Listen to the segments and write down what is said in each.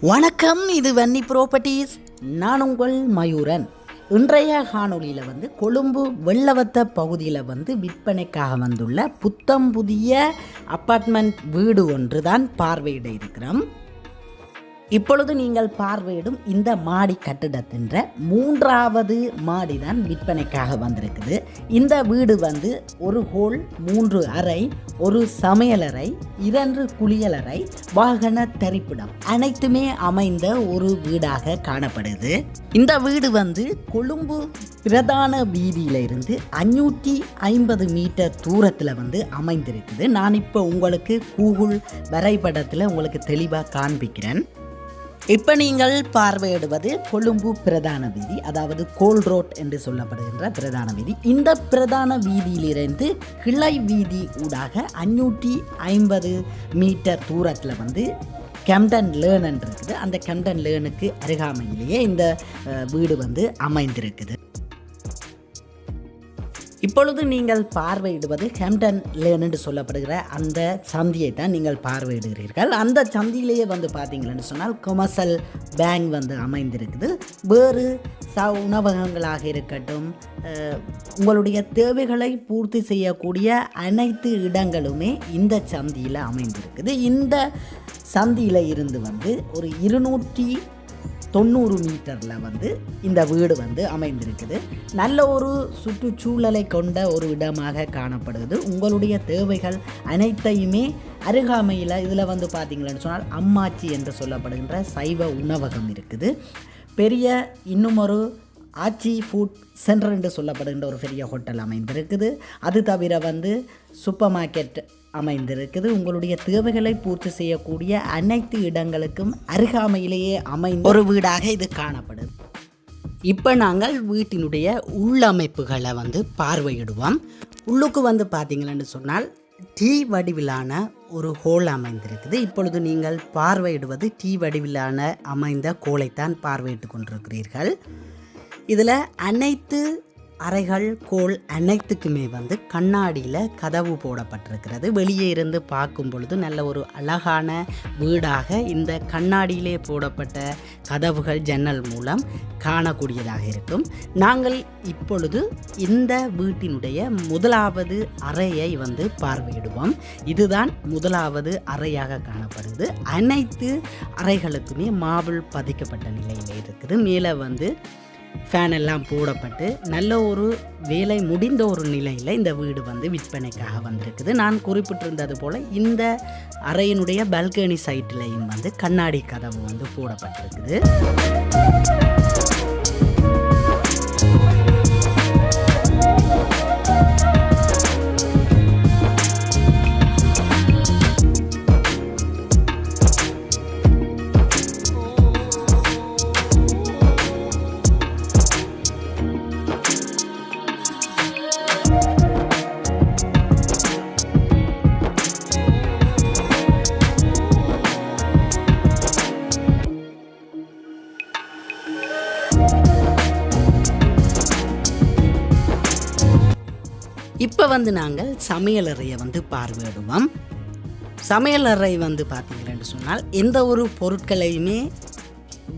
வணக்கம் இது வன்னி ப்ராப்பர்ட்டிஸ் நான் உங்கள் மயூரன். இன்றைய காணொலியில் வந்து கொழும்பு வெள்ளவத்த பகுதியில் வந்து விற்பனைக்காக வந்துள்ள புத்தம் புதிய அப்பார்ட்மெண்ட் வீடு ஒன்று தான் பார்வையிட இருக்கிறோம். இப்பொழுது நீங்கள் பார்வையிடும் இந்த மாடி கட்டிடத்தின்ற மூன்றாவது மாடி தான் விற்பனைக்காக வந்திருக்குது. இந்த வீடு வந்து ஒரு ஹோல் மூன்று அறை ஒரு சமையலறை இரண்டு குளியலறை வாகன தரிப்பிடம். அனைத்துமே அமைந்த ஒரு வீடாக காணப்படுது. இந்த வீடு வந்து கொழும்பு பிரதான வீதியிலிருந்து அஞ்சூற்றி ஐம்பது மீட்டர் தூரத்தில் வந்து அமைந்திருக்குது. நான் இப்போ உங்களுக்கு கூகுள் வரைபடத்தில் உங்களுக்கு தெளிவாக காண்பிக்கிறேன். இப்போ நீங்கள் பார்வையிடுவது கொழும்பு பிரதான வீதி அதாவது கோல் ரோட் என்று சொல்லப்படுகின்ற பிரதான வீதி. இந்த பிரதான வீதியிலிருந்து கிளை வீதி ஊடாக அஞ்சூற்றி ஐம்பது மீட்டர் தூரத்தில் வந்து கெம்டன் லேர்ன் இருக்குது. அந்த கெம்டன் லேர்னுக்கு அருகாமையிலேயே இந்த வீடு வந்து அமைந்திருக்குது. இப்பொழுது நீங்கள் பார்வையிடுவது ஹேம்டன் லேன் என்று சொல்லப்படுகிற அந்த சந்தியை தான் நீங்கள் பார்வையிடுகிறீர்கள். அந்த சந்தியிலேயே வந்து பார்த்தீங்கன்னு சொன்னால் கொமர்சல் பேங்க் வந்து அமைந்திருக்குது. வேறு ச உணவகங்களாக இருக்கட்டும் உங்களுடைய தேவைகளை பூர்த்தி செய்யக்கூடிய அனைத்து இடங்களுமே இந்த சந்தியில் அமைந்திருக்குது. இந்த சந்தியில் இருந்து வந்து ஒரு இருநூற்றி தொண்ணூறு மீட்டரில் வந்து இந்த வீடு வந்து அமைந்திருக்குது. நல்ல ஒரு சுற்றுச்சூழலை கொண்ட ஒரு இடமாக காணப்படுது. உங்களுடைய தேவைகள் அனைத்தையுமே அருகாமையில் இதில் வந்து பார்த்தீங்களன்னு சொன்னால் அம்மாச்சி என்று சொல்லப்படுகின்ற சைவ உணவகம் இருக்குது. பெரிய இன்னுமொரு ஆச்சி ஃபுட் சென்டர் என்று சொல்லப்படுகின்ற ஒரு பெரிய ஹோட்டல் அமைந்திருக்குது. அது தவிர வந்து சூப்பர் மார்க்கெட் அமைந்திருக்குது. உங்களுடைய தேவைகளை பூர்த்தி செய்யக்கூடிய அனைத்து இடங்களுக்கும் அருகாமையிலேயே அமைந்த ஒரு வீடாக இது காணப்படுது. இப்போ நாங்கள் வீட்டினுடைய உள்ளமைப்புகளை வந்து பார்வையிடுவோம். உள்ளுக்கு வந்து பார்த்தீங்களன்னு சொன்னால் டீ வடிவிலான ஒரு ஹோல் அமைந்திருக்குது. இப்பொழுது நீங்கள் பார்வையிடுவது டீ வடிவிலான அமைந்த கோலைத்தான் பார்வையிட்டு கொண்டிருக்கிறீர்கள். இதில் அனைத்து அறைகள் கோல் அனைத்துக்குமே வந்து கண்ணாடியில் கதவு போடப்பட்டிருக்கிறது. வெளியே இருந்து பார்க்கும் பொழுது நல்ல ஒரு அழகான வீடாக இந்த கண்ணாடியிலே போடப்பட்ட கதவுகள் ஜன்னல் மூலம் காணக்கூடியதாக இருக்கும். நாங்கள் இப்பொழுது இந்த வீட்டினுடைய முதலாவது அறையை வந்து பார்வையிடுவோம். இதுதான் முதலாவது அறையாக காணப்படுது. அனைத்து அறைகளுக்குமே மாபிள் பதிக்கப்பட்ட நிலையில் இருக்குது. மேலே வந்து ஃபேன் எல்லாம் போடப்பட்டு நல்ல ஒரு வேலை முடிந்த ஒரு நிலையில் இந்த வீடு வந்து விற்பனைக்காக வந்திருக்குது. நான் குறிப்பிட்டிருந்தது போல் இந்த அறையினுடைய பால்கனி சைட்லேயும் வந்து கண்ணாடி கதவு வந்து போடப்பட்டிருக்குது. இப்போ வந்து நாங்கள் சமையலறையை வந்து பார்வையிடுவோம். சமையலறை வந்து பார்த்தீங்கன்னு சொன்னால் எந்த ஒரு பொருட்களையுமே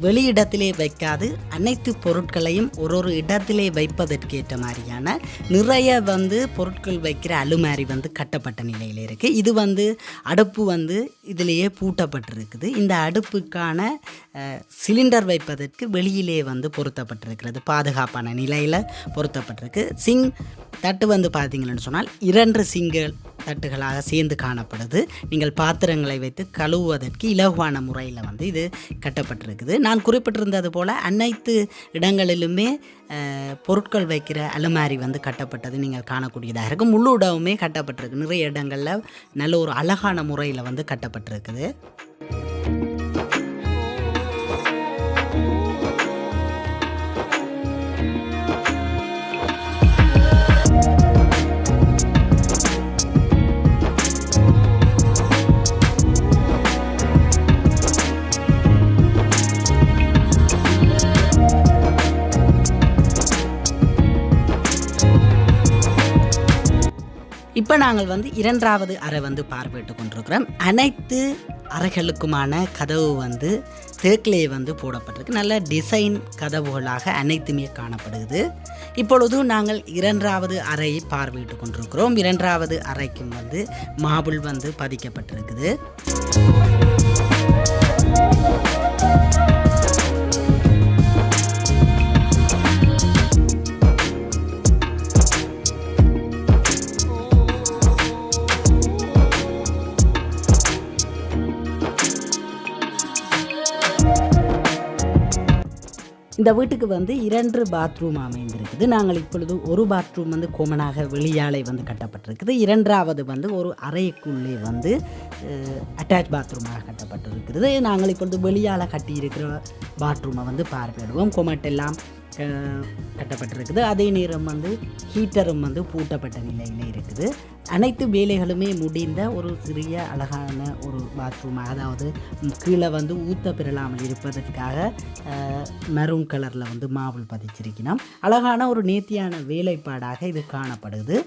வெளியிடத்திலே வைக்காது அனைத்து பொருட்களையும் ஒரு ஒரு இடத்திலே வைப்பதற்கேற்ற மாதிரியான நிறைய வந்து பொருட்கள் வைக்கிற அலுமாரி வந்து கட்டப்பட்ட நிலையில் இருக்குது இது வந்து அடுப்பு வந்து இதிலேயே பூட்டப்பட்டிருக்குது. இந்த அடுப்புக்கான சிலிண்டர் வைப்பதற்கு வெளியிலே வந்து பொருத்தப்பட்டிருக்கிறது. பாதுகாப்பான நிலையில் பொருத்தப்பட்டிருக்கு. சிங் தட்டு வந்து பார்த்தீங்கன்னு சொன்னால் இரண்டு சிங்கள் தட்டுகளாக சேர்ந்து காணப்படுது. நீங்கள் பாத்திரங்களை வைத்து கழுவுவதற்கு இலகுவான முறையில் வந்து இது கட்டப்பட்டிருக்குது. நான் குறிப்பிட்டிருந்தது போல் அனைத்து இடங்களிலுமே பொருட்கள் வைக்கிற அலுமாரி வந்து கட்டப்பட்டது. நீங்கள் காணக்கூடியதாக இருக்கும். முழு இடமுமே கட்டப்பட்டிருக்கு. நிறைய இடங்களில் நல்ல ஒரு அழகான முறையில் வந்து கட்டப்பட்டிருக்குது. இப்போ நாங்கள் வந்து இரண்டாவது அறை வந்து பார்வையிட்டு கொண்டிருக்கிறோம். அனைத்து அறைகளுக்குமான கதவு வந்து தேக்கிலே வந்து போடப்பட்டிருக்கு. நல்ல டிசைன் கதவுகளாக அனைத்துமே காணப்படுகிறது. இப்பொழுது நாங்கள் இரண்டாவது அறையை பார்வையிட்டு கொண்டிருக்கிறோம். இரண்டாவது அறைக்கும் வந்து மாபிள் வந்து பதிக்கப்பட்டிருக்குது. இந்த வீட்டுக்கு வந்து இரண்டு பாத்ரூம் அமைந்திருக்குது. நாங்கள் இப்பொழுது ஒரு பாத்ரூம் வந்து கோமனாக வெளியாலே வந்து கட்டப்பட்டிருக்குது. இரண்டாவது வந்து ஒரு அறைக்குள்ளே வந்து அட்டாச் பாத்ரூமாக கட்டப்பட்டிருக்கிறது நாங்கள் இப்பொழுது வெளியால் கட்டியிருக்கிற பாத்ரூமை வந்து பார்வையிடுவோம் கொமட்டெல்லாம் கட்டப்பட்டிருக்குது. அதே நேரம் வந்து ஹீட்டரும் வந்து பூட்டப்பட்ட நிலையில் இருக்குது. அனைத்து வேலைகளுமே முடிந்த ஒரு சிறிய அழகான ஒரு பாத்ரூம் அதாவது கீழே வந்து ஊத்த பெறலாமல் இருப்பதற்காக மெரூன் கலரில் வந்து மாவுள் பதிச்சிருக்கணும் அழகான ஒரு நேர்த்தியான வேலைப்பாடாக இது காணப்படுது.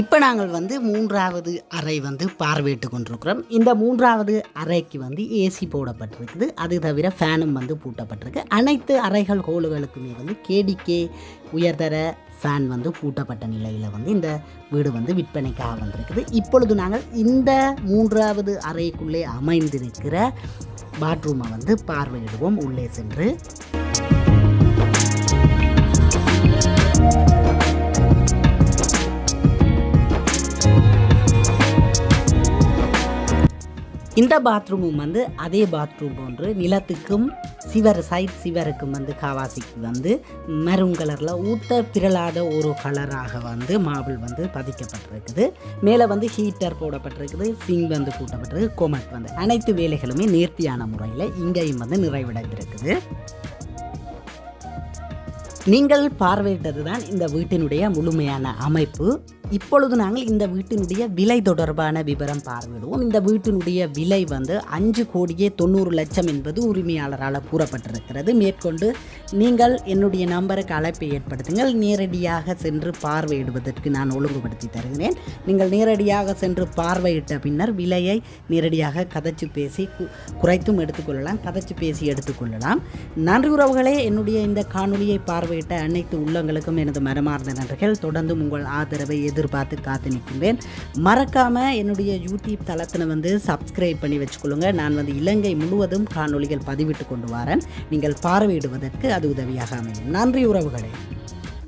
இப்போ நாங்கள் வந்து மூன்றாவது அறை வந்து பார்வையிட்டு கொண்டிருக்கிறோம். இந்த மூன்றாவது அறைக்கு வந்து ஏசி போடப்பட்டிருக்குது. அது தவிர ஃபேனும் வந்து பூட்டப்பட்டிருக்கு. அனைத்து அறைகள் ஹோல்களுக்குமே வந்து கேடிகே உயர்தர ஃபேன் வந்து பூட்டப்பட்ட நிலையில் வந்து இந்த வீடு வந்து விற்பனைக்காக வந்திருக்குது. இப்பொழுது நாங்கள் இந்த மூன்றாவது அறைக்குள்ளே அமைந்திருக்கிற பாத்ரூமை வந்து பார்வையிடுவோம். உள்ளே சென்று இந்த பாத்ரூமும் வந்து அதே பாத்ரூம் போன்று நிலத்துக்கும் சிவர் சைட் சிவருக்கும் வந்து காவாசிக்கு வந்து மெரூன் கலரில் ஊத்த பிறலாத ஒரு கலராக வந்து மாபிள் வந்து பதிக்கப்பட்டிருக்குது. மேலே வந்து ஹீட்டர் போடப்பட்டிருக்குது சிங் வந்து கூட்டப்பட்டிருக்கு கோமட் வந்து. அனைத்து வேலைகளுமே நேர்த்தியான முறையில் இங்கேயும் வந்து நிறைவடைந்திருக்குது. நீங்கள் பார்வையிட்டது தான் இந்த வீட்டினுடைய முழுமையான அமைப்பு. இப்பொழுது நாங்கள் இந்த வீட்டினுடைய விலை தொடர்பான விவரம் பார்வையிடுவோம். இந்த வீட்டினுடைய விலை வந்து அஞ்சு கோடியே தொண்ணூறு லட்சம் என்பது உரிமையாளரால் கூறப்பட்டிருக்கிறது. மேற்கொண்டு நீங்கள் என்னுடைய நம்பருக்கு அழைப்பை ஏற்படுத்துங்கள். நேரடியாக சென்று பார்வையிடுவதற்கு நான் ஒழுங்குபடுத்தி தருகிறேன். நீங்கள் நேரடியாக சென்று பார்வையிட்ட பின்னர் விலையை நேரடியாக கதைச்சு பேசி கு- குறைத்தும் எடுத்துக்கொள்ளலாம் கதைச்சு பேசி எடுத்துக்கொள்ளலாம். நன்றி உறவுகளே என்னுடைய இந்த காணொலியை பார்வையிட்ட அனைத்து உள்ளங்களுக்கும் எனது மரமார்ந்த நன்றிகள். தொடர்ந்தும் உங்கள் ஆதரவை எதிர்பார்த்து காத்து நிற்கின்றேன். மறக்காமல் என்னுடைய யூடியூப் தளத்தில் வந்து சப்ஸ்கிரைப் பண்ணி வச்சுக்கொள்ளுங்க. நான் வந்து இலங்கை முழுவதும் காணொளிகள் பதிவிட்டு கொண்டு வரேன். நீங்கள் பார்வையிடுவதற்கு அது உதவியாக அமையும். நன்றி உறவுகளே.